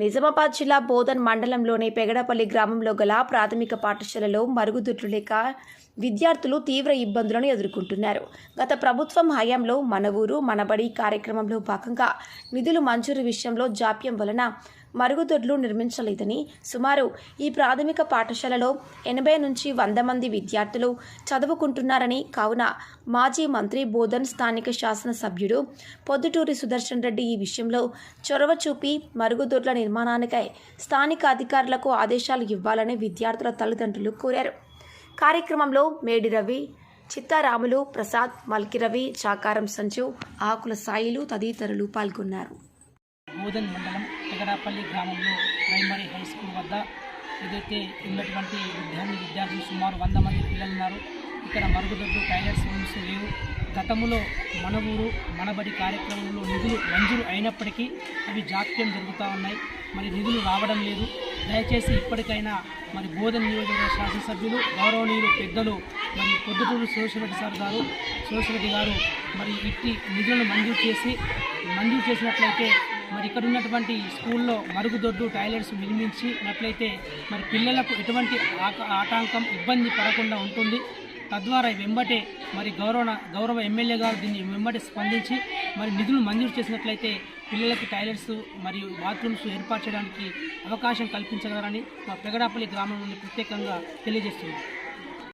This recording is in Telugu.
నిజామాబాద్ జిల్లా బోధన్ మండలంలోని పెగడపల్లి గ్రామంలో గల ప్రాథమిక పాఠశాలలో మరుగుదొడ్లు లేక విద్యార్థులు తీవ్ర ఇబ్బందులను ఎదుర్కొంటున్నారు. గత ప్రభుత్వం హయాంలో మన ఊరు మనబడి కార్యక్రమంలో భాగంగా నిధులు మంజూరు విషయంలో జాప్యం వలన మరుగుదొడ్లు నిర్మించలేదని సుమారు ఈ ప్రాథమిక పాఠశాలలో ఎనభై నుంచి వంద మంది విద్యార్థులు చదువుకుంటున్నారని కావున మాజీ మంత్రి బోధన్ స్థానిక శాసనసభ్యుడు పొద్దుటూరి సుదర్శన్ రెడ్డి ఈ విషయంలో చొరవ చూపి మరుగుదొడ్ల నిర్మాణానికై స్థానిక అధికారులకు ఆదేశాలు ఇవ్వాలని విద్యార్థుల తల్లిదండ్రులు కోరారు. కార్యక్రమంలో మేడి రవి చిత్తారాములు ప్రసాద్ మల్కి రవి చాకారం సంజు ఆకుల సాయిలు తదితరులు పాల్గొన్నారు. మండలం పెగడాపల్లి గ్రామంలో ప్రైమరీ హై స్కూల్ వద్ద ఏదైతే ఉన్నటువంటి విద్యార్థి విద్యార్థులు సుమారు వంద మంది పిల్లలు ఉన్నారు ఇక్కడ మరుగుదొడ్డు టైలర్స్ రూమ్స్ లేవు. గతంలో మన ఊరు మనబడి కార్యక్రమంలో నిధులు మంజూరు అయినప్పటికీ అవి జాప్యం జరుగుతూ ఉన్నాయి. మరి నిధులు రావడం లేదు. దయచేసి ఇప్పటికైనా మరి బోధన నియోజకవర్గ శాసనసభ్యులు గౌరవనీయులు పెద్దలు మరి పొద్దుటూరు సురేశ్వరెడ్డి సార్ గారు సురేశ్వరెడ్డి గారు మరి ఇట్టి నిధులను మంజూరు చేసి మంజూరు చేసినట్లయితే మరి ఇక్కడ ఉన్నటువంటి స్కూల్లో మరుగుదొడ్డు టాయిలెట్స్ నిర్మించినట్లయితే మరి పిల్లలకు ఎటువంటి ఆక- ఆటంకం ఇబ్బంది పడకుండా ఉంటుంది. తద్వారా వెంబటే మరి గౌరవ గౌరవ ఎమ్మెల్యే గారు దీన్ని వెంబటి స్పందించి మరి నిధులు మంజూరు చేసినట్లయితే పిల్లలకి టాయిలెట్స్ మరియు బాత్రూమ్స్ ఏర్పాటు చేయడానికి అవకాశం కల్పించగలరని మా పెగడాపల్లి గ్రామం నుండి ప్రత్యేకంగా తెలియజేస్తుంది